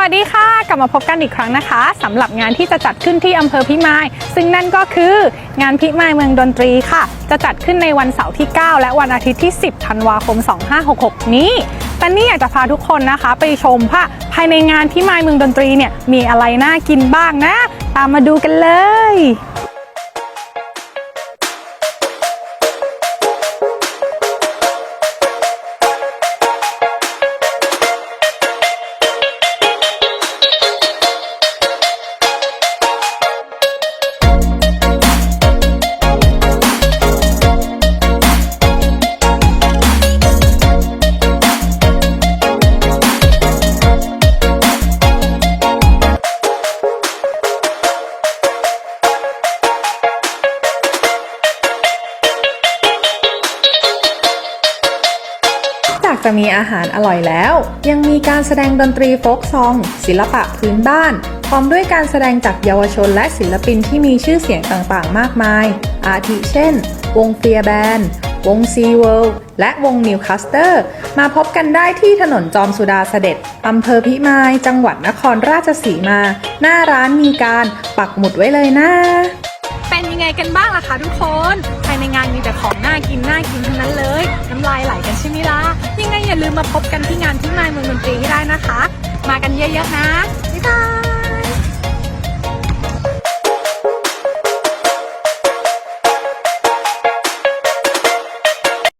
วัสดีค่ะ กลับมาพบกันอีกครั้งนะคะสำหรับงานที่จะจัดขึ้นที่อำเภอพิมาย ซึ่งนั่นก็คืองานพิมายเมืองดนตรีค่ะ จะจัดขึ้นในวันเสาร์ที่ 9 และวันอาทิตย์ที่ 10 ธันวาคม 2566 นี้แต่นี่อยากจะพาทุกคนนะคะ ไปชมว่าภายในงานพิมายเมืองดนตรีเนี่ยมีอะไรน่ากินบ้างนะ ตามมาดูกันเลย จะมีอาหารอร่อยแล้ว ยังมีการแสดงดนตรีโฟกซอง ศิลปะพื้นบ้านพร้อมด้วยการแสดงจากเยาวชนและศิลปินที่มีชื่อเสียงต่างๆ มากมาย อาทิเช่น วงเฟียแบนวงซีเวิลด์และวงนิวคัสเตอร์ มาพบกันได้ที่ถนนจอมสุดาเสด็จ อำเภอพิมาย จังหวัดนครราชสีมา หน้าร้านมีการปักหมุดไว้เลยนะ เป็นยังไงกันบ้างล่ะคะทุกคนภายในงานมีแต่ของน่ากินน่ากินทั้งนั้นเลย น้ำลายไหลกันใช่ไหมล่ะยังไงอย่าลืมมาพบกันที่งานที่นายเมืองดนตรีให้ได้นะคะ มากันเยอะๆนะบ๊ายบาย